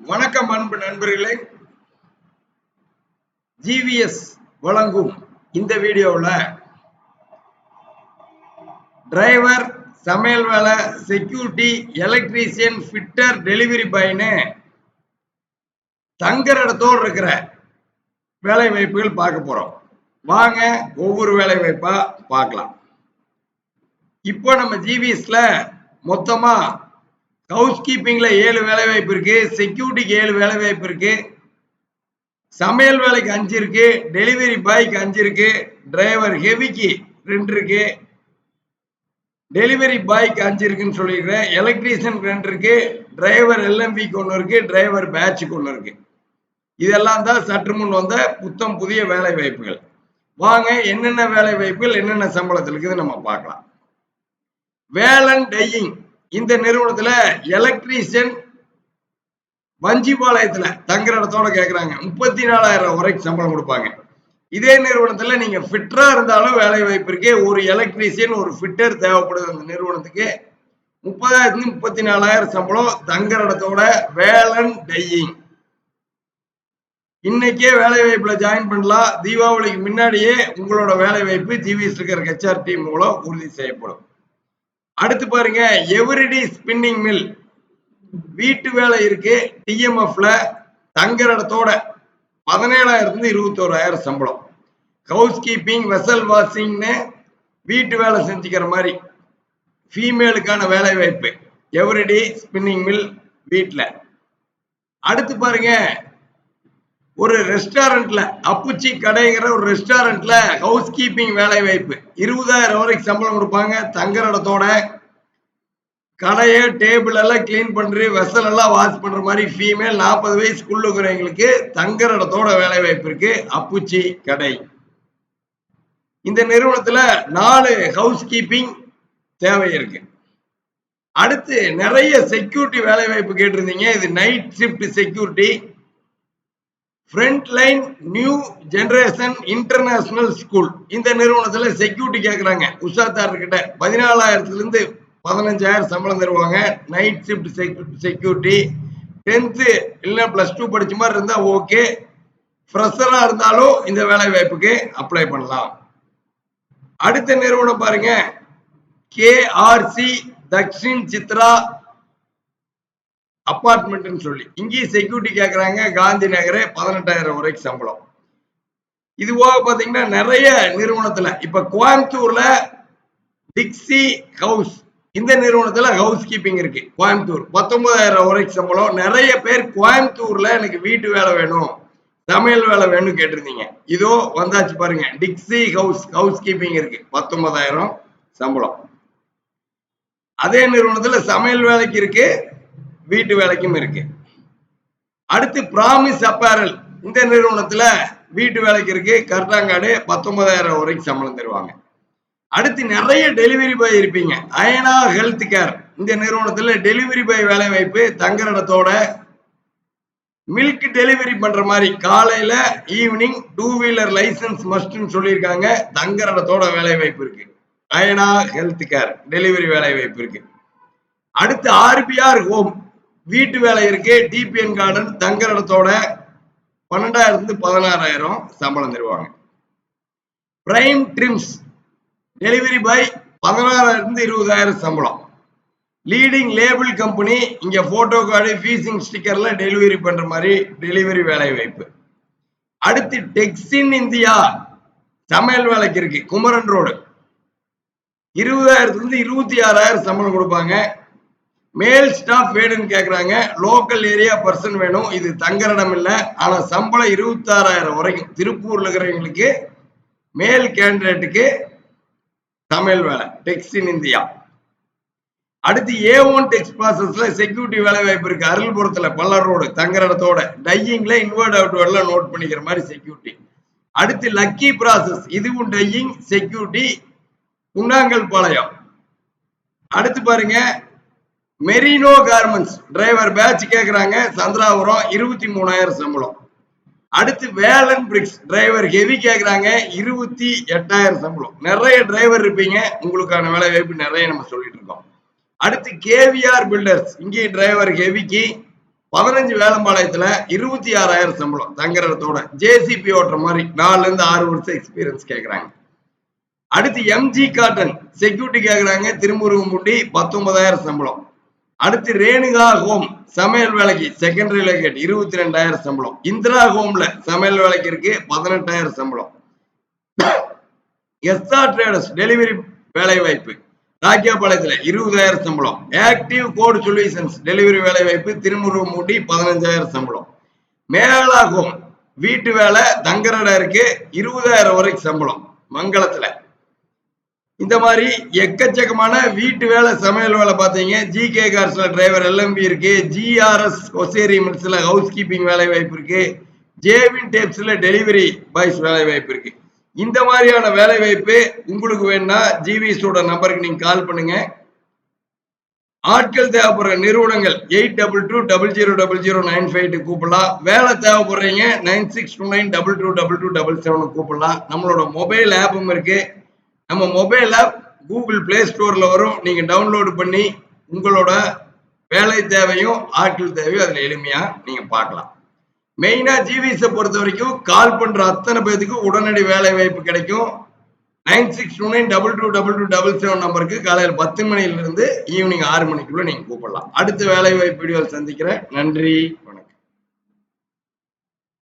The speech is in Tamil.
வணக்கம் அன்பு நண்பர்களே. ஜிவிஎஸ் வழங்கும் இந்த வீடியோவில் டிரைவர் சமையல் வேலை செக்யூரிட்டி எலக்ட்ரீசியன் ஃபிட்டர் டெலிவரி பாய்னு தங்குற இடத்தோடு இருக்கிற வேலை வாய்ப்புகள் பார்க்க போறோம். வாங்க ஒவ்வொரு வேலை வாய்ப்பா பார்க்கலாம். இப்போ நம்ம ஜிவிஎஸ்ல மொத்தமா ஹவுஸ் கீப்பிங்ல ஏழு வேலை வாய்ப்பு இருக்கு செக்யூரிட்டிக்கு ஏழு வேலை வாய்ப்பு இருக்கு சமையல் வேலைக்கு அஞ்சு இருக்கு டெலிவரி பாய்க்கு அஞ்சு இருக்கு டிரைவர் ஹெவிக்கு ரெண்டு இருக்கு டெலிவரி பாய்க்கு அஞ்சு இருக்குன்னு சொல்லியிருக்கிறேன் எலக்ட்ரீஷியனுக்கு ரெண்டு இருக்கு டிரைவர் எல்எம்பிக்கு ஒன்று இருக்கு டிரைவர் பேட்சுக்கு ஒன்று இருக்கு. இதெல்லாம் தான் சற்று முன் வந்த புத்தம் புதிய வேலை வாய்ப்புகள் வாங்க என்னென்ன வேலை வாய்ப்புகள் என்னென்ன சம்பளத்தில் இருக்குது நம்ம பார்க்கலாம். வேலன் டையிங் இந்த நிறுவனத்துல எலக்ட்ரீஷியன் வஞ்சிபாளையத்துல தங்குற இடத்தோட கேக்குறாங்க. முப்பத்தி நாலாயிரம் வரைக்கும் சம்பளம் கொடுப்பாங்க. இதே நிறுவனத்துல நீங்க ஃபிட்டரா இருந்தாலும் வேலை வாய்ப்பிற்கே ஒரு எலக்ட்ரீஷியன் ஒரு ஃபிட்டர் தேவைப்படுது அந்த நிறுவனத்துக்கு. முப்பதாயிரத்துல முப்பத்தி நாலாயிரம் சம்பளம் தங்குற இடத்தோட வேலன் டையிங் இன்னைக்கே வேலை வாய்ப்புல ஜாயின் பண்ணலாம். தீபாவளிக்கு முன்னாடியே உங்களோட வேலை வாய்ப்பு ஜிவிஎஸ் இருக்கிற ஹெச்ஆர் டீம் மூலம் உறுதி செய்யப்படும். அடுத்து பாருங்க எவரிடி ஸ்பின்னிங் மில் வீட்டு வேலை இருக்கு டிஎம்எஃப்ல தங்குற இடத்தோட பதினேழாயிரத்துல இருபத்தோராயிரம் சம்பளம். ஹவுஸ் கீப்பிங் வெசல் வாஷிங்னு வீட்டு வேலை செஞ்சுக்கிற மாதிரி ஃபீமேலுக்கான வேலை வாய்ப்பு. எவ்ரிடே ஸ்பின்னிங் மில் வீட்டில் அடுத்து பாருங்க ஒரு ரெஸ்டாரண்ட்ல அப்புச்சி கடைங்கிற ஒரு ரெஸ்டாரண்ட்ல ஹவுஸ் கீப்பிங் வேலை வாய்ப்பு. இருபதாயிரம் வரைக்கும் சம்பளம் கொடுப்பாங்க. தங்குற இடத்தோட கடையை டேபிள் எல்லாம் கிளீன் பண்ற வெசல் எல்லாம் வாஷ் பண்ற மாதிரி ஃபீமேல் நாற்பது வயசுக்குள்ள இருக்கிறவங்களுக்கு தங்குற இடத்தோட வேலை வாய்ப்பு இருக்கு. அப்புச்சி கடை. இந்த நிறுவனத்துல நாலு ஹவுஸ் கீப்பிங் தேவை இருக்கு. அடுத்து நிறைய செக்யூரிட்டி வேலை வாய்ப்பு கேட்டிருந்தீங்க. இது night shift security front line new generation international school இந்த நிறுவனத்தில் செக்யூரிட்டி கேட்குறாங்க உஷாத்தார் கிட்ட பதினஞ்சாயிரம் சம்பளம் தருவாங்க. நைட் ஷிஃப்ட் செக்யூரிட்டி டென்த்து இல்லைன்னா ப்ளஸ் டூ படிச்ச மாதிரி இருந்தால் ஓகே ஃப்ரெஷராக இருந்தாலும் இந்த வேலை வாய்ப்புக்கு அப்ளை பண்ணலாம். அடுத்த நிறுவனம் பாருங்க. கேஆர்சி தக்ஷின் சித்ரா அப்பார்ட்மெண்ட்னு சொல்லி. இங்கேயும் செக்யூரிட்டி கேட்குறாங்க காந்தி நகரே பதினெட்டாயிரம் வரைக்கும் சம்பளம். இது போக பார்த்தீங்கன்னா நிறைய நிறுவனத்தில் இப்போ கோயம்புத்தூரில் டிக்ஸி ஹவுஸ் இந்த நிறுவனத்தில் ஹவுஸ் கீப்பிங் இருக்கு கோயம்புத்தூர். பத்தொன்பதாயிரம் வரைக்கும் சம்பளம். நிறைய பேர் கோயம்புத்தூரில் எனக்கு வீட்டு வேலை வேணும் சமையல் வேலை வேணும்னு கேட்டிருந்தீங்க. இதோ வந்தாச்சு பாருங்க டிக்ஸி ஹவுஸ் ஹவுஸ் கீப்பிங் இருக்கு பத்தொன்பதாயிரம் சம்பளம். அதே நிறுவனத்தில் சமையல் வேலைக்கு இருக்கு வீட்டு வேலைக்கும் இருக்கு. அடுத்து பிராமிஸ் அப்பேரல் இந்த நிறுவனத்துல வீட்டு வேலைக்கு இருக்கு. கர்டாங்காடு பத்தொன்பதாயிரம் வரைக்கும் சம்பளம் தருவாங்க. அடுத்து நிறைய டெலிவரி பாய் இருப்பீங்க. அயனா ஹெல்த் கேர் இந்த நிறுவனத்துல டெலிவரி பாய் வேலை வாய்ப்பு தங்குற இடத்தோட மில்க் டெலிவரி பண்ற மாதிரி காலையில ஈவினிங் டூ வீலர் லைசன்ஸ் மஸ்ட்னு சொல்லியிருக்காங்க. தங்குற இடத்தோட வேலை வாய்ப்பு இருக்கு. அயனா ஹெல்த் கேர் டெலிவரி வேலை வாய்ப்பு இருக்கு. அடுத்து ஆர்பிஆர் ஹோம் வீட்டு வேலை இருக்கு டிபிஎன் கார்டன் தங்குற இடத்தோட பன்னெண்டாயிரத்து பதினாறாயிரம் சம்பளம் தருவாங்க. பிரைம் ட்ரிம்ஸ் டெலிவரி பாய் பதினாறாயிரத்து இருபதாயிரம் சம்பளம். லீடிங் லேபிள் கம்பெனி இங்க போட்டோ கார்டு ஃபீசிங் ஸ்டிக்கர்ல டெலிவரி பண்ற மாதிரி டெலிவரி வேலை வாய்ப்பு. அடுத்து டெக்ஸின் இந்தியா சமையல் வேலைக்கு இருக்கு குமரன் ரோடு. இருபதாயிரத்துல இருந்து இருபத்தி ஆறாயிரம் சம்பளம் கொடுப்பாங்க. மேல் ஸ்டாஃப் வேணும்னு கேட்குறாங்க லோக்கல் ஏரியா பர்சன் வேணும். இது தங்குற இடம் இல்லை. ஆனால் சம்பளம் இருபத்தாறாயிரம் வரைக்கும். திருப்பூரில் இருக்கிறவங்களுக்கு மேல் கேண்டிடேட்டுக்கு சமையல் வேலை. டெக்ஸ் இன் இந்தியா அடுத்து ஏ ஒன் டெக்ஸ் ப்ராசஸ்ல செக்யூரிட்டி வேலை வாய்ப்பு இருக்கு. அருள்புரத்தில் பல்லர் ரோடு தங்குற இடத்தோட. டையிங்ல இன்வெர்ட் அவுட் எல்லாம் நோட் பண்ணிக்கிற மாதிரி செக்யூரிட்டி அடுத்து லக்கி ப்ராசஸ் இதுவும் டையிங் செக்யூரிட்டி புண்ணாங்கல் பாளையம். அடுத்து பாருங்க மெரினோ கார்மெண்ட்ஸ் டிரைவர் பேட்ச் கேட்குறாங்க சந்திராபுரம் இருபத்தி மூணாயிரம் சம்பளம். அடுத்து வேலன் பிரிக்ஸ் டிரைவர் ஹெவி கேட்குறாங்க இருபத்தி எட்டாயிரம் சம்பளம். நிறைய டிரைவர் இருப்பீங்க. உங்களுக்கான வேலை வாய்ப்பு நிறைய நம்ம சொல்லிட்டு இருக்கோம். அடுத்து கேவிஆர் பில்டர்ஸ் இங்கே டிரைவர் ஹெவிக்கு பதினஞ்சு வேலம்பாளையத்தில் இருபத்தி ஆறாயிரம் சம்பளம் தங்குறதோட ஜேசிபி ஓட்டுற மாதிரி நாலுலேருந்து ஆறு வருஷம் எக்ஸ்பீரியன்ஸ் கேட்குறாங்க அடுத்து எம்ஜி காட்டன் செக்யூரிட்டி கேட்குறாங்க திருமுருகம்புண்டி பத்தொன்பதாயிரம் சம்பளம். அடுத்து ரேணுகா ஹோம் சமையல் வேலைக்கு செகண்டரி லொகேட் இருபத்தி ரெண்டாயிரம் சம்பளம். இந்திரா ஹோம்ல சமையல் வேலைக்கு இருக்கு பதினெட்டாயிரம் சம்பளம். எஸ்ஆர் ட்ரேடர்ஸ் டெலிவரி வேலை வாய்ப்பு. ராக்கியாபாளையத்தில் இருபதாயிரம் சம்பளம். ஆக்டிவ் கோடு சொல்யூஷன்ஸ் டெலிவரி வேலை வாய்ப்பு திருமுருகம்பூண்டி பதினஞ்சாயிரம் சம்பளம். மேலாகும் வீட்டு வேலை தங்கரடா இருக்கு இருபதாயிரம் வரைக்கும் சம்பளம். மங்களத்துல. இந்த மாதிரி எக்கச்சக்கமான வீட்டு வேலை சமையல் வேலை பார்த்தீங்க. ஜி கே கார்ஸ்ல டிரைவர் எல்எம்பி இருக்கு. ஜிஆர்எஸ் ஒசேரி மில்ஸ்ல ஹவுஸ் கீப்பிங் வேலை வாய்ப்பு இருக்கு. ஜேவின் டேப்ஸ்ல டெலிவரி பாய்ஸ் வேலை வாய்ப்பு இருக்கு. இந்த மாதிரியான வேலை வாய்ப்பு உங்களுக்கு வேணும்னா ஜிவிஸோட நம்பருக்கு நீங்க கால் பண்ணுங்க. ஆட்கள் தேவைப்படுற நிறுவனங்கள் eight double two double zero double zero nine five கூப்பிடலாம். வேலை தேவைப்படுறீங்க nine six two nine double two double two double seven கூப்பிடலாம். நம்மளோட மொபைல் ஆப்பும் இருக்குது நம்ம மொபைல் ஆப் கூகுள் பிளே ஸ்டோர்ல வரும். நீங்க டவுன்லோடு பண்ணி உங்களோட வேலை தேவையும் ஆட்கள் தேவையும் அதில் எளிமையா நீங்க பார்க்கலாம். மெயினா ஜிவிஸை பொறுத்த வரைக்கும் கால் பண்ற அத்தனை பேத்துக்கு உடனடி வேலை வாய்ப்பு கிடைக்கும். Nine six two nine double two double two double seven நம்பருக்கு காலையில் பத்து மணிலிருந்து ஈவினிங் ஆறு மணிக்குள்ள நீங்க கூப்பிடலாம். அடுத்த வேலை வாய்ப்பு வீடியோவில் சந்திக்கிறேன். நன்றி.